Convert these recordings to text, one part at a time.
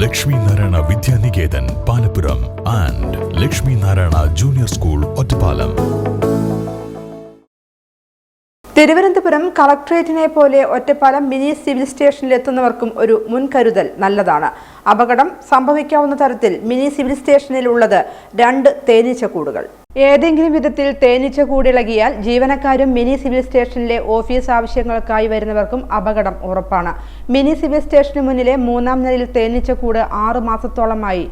Lakshmi Narayana Vidyaniketan Palappuram and Lakshmi Narayana junior school Ottapalam. Thiruvananthapuram കളക്ട്രേറ്റിനെ പോലെ Ottapalam mini civil സ്റ്റേഷനിൽ എത്തുന്നവർക്കും ഒരു മുൻകരുതൽ നല്ലതാണ്. അപകടം സംഭവിക്കാവുന്ന തരത്തിൽ മിനി സിവിൽ സ്റ്റേഷനിൽ ഉള്ളത് രണ്ട് തേനീച്ചക്കൂടുകൾ ഏതെങ്കിലും വിധത്തിൽ തേനീച്ചക്കൂടിളകിയാൽ ജീവനക്കാരും മിനി സിവിൽ സ്റ്റേഷനിലെ ഓഫീസ് ആവശ്യങ്ങൾക്കായി വരുന്നവർക്കും അപകടം ഉറപ്പാണ്. മിനി സിവിൽ സ്റ്റേഷന് മുന്നിലെ മൂന്നാം നിലയിൽ തേനീച്ചക്കൂട് ആറു മാസത്തോളമായി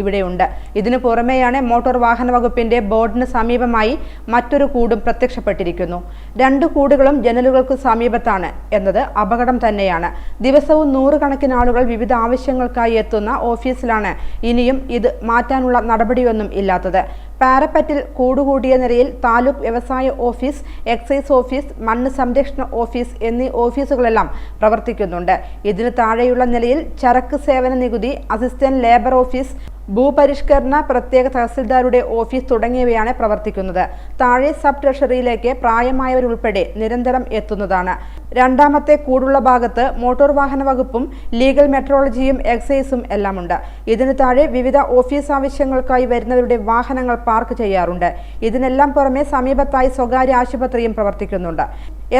ഇവിടെയുണ്ട്. ഇതിനു പുറമെയാണ് മോട്ടോർ വാഹന വകുപ്പിന്റെ ബോർഡിന് സമീപമായി മറ്റൊരു കൂടും പ്രത്യക്ഷപ്പെട്ടിരിക്കുന്നു. രണ്ട് കൂടുകളും ജനലുകൾക്ക് സമീപത്താണ് എന്നത് അപകടം തന്നെയാണ്. ദിവസവും നൂറുകണക്കിന് ആളുകൾ വിവിധ ആവശ്യങ്ങൾക്കായി എത്തുന്ന ഓഫീസിലാണ് ഇനിയും ഇത് മാറ്റാനുള്ള നടപടിയൊന്നും ഇല്ലാത്തത്. പാരപ്പറ്റിൽ കൂടുകൂടിയ നിലയിൽ താലൂക്ക് വ്യവസായ ഓഫീസ് എക്സൈസ് ഓഫീസ് മണ്ണ് സംരക്ഷണ ഓഫീസ് എന്നീ ഓഫീസുകളെല്ലാം പ്രവർത്തിക്കുന്നുണ്ട്. ഇതിന് താഴെയുള്ള നിലയിൽ ചരക്ക് സേവന നികുതി അസിസ്റ്റന്റ് ലേബർ ഓഫീസ് ഭൂപരിഷ്കരണ പ്രത്യേക തഹസിൽദാരുടെ ഓഫീസ് തുടങ്ങിയവയാണ് പ്രവർത്തിക്കുന്നത്. താഴെ സബ് ട്രഷറിയിലേക്ക് പ്രായമായവരുൾപ്പെടെ നിരന്തരം എത്തുന്നതാണ്. രണ്ടാമത്തെ കൂടുള്ള ഭാഗത്ത് മോട്ടോർ വാഹന വകുപ്പും ലീഗൽ മെട്രോളജിയും എക്സൈസും എല്ലാമുണ്ട്. ഇതിനു താഴെ വിവിധ ഓഫീസ് ആവശ്യങ്ങൾക്കായി വരുന്നവരുടെ വാഹനങ്ങൾ പാർക്ക് ചെയ്യാറുണ്ട്. ഇതിനെല്ലാം പുറമെ സമീപത്തായി സ്വകാര്യ ആശുപത്രിയും പ്രവർത്തിക്കുന്നുണ്ട്.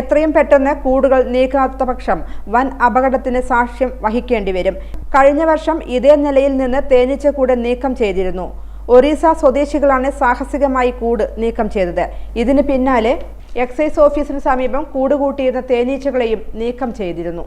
എത്രയും പെട്ടെന്ന് കൂടുകൾ നീക്കാത്ത പക്ഷം വൻ അപകടത്തിന് സാക്ഷ്യം വഹിക്കേണ്ടി വരും. കഴിഞ്ഞ വർഷം ഇതേ നിലയിൽ നിന്ന് തേനീച്ചക്കൂട് നീക്കം ചെയ്തിരുന്നു. ഒറീസ സ്വദേശികളാണ് സാഹസികമായി കൂട് നീക്കം ചെയ്തത്. ഇതിന് പിന്നാലെ എക്സൈസ് ഓഫീസിന് സമീപം കൂടുകൂട്ടിയിരുന്ന തേനീച്ചകളെയും നീക്കം ചെയ്തിരുന്നു.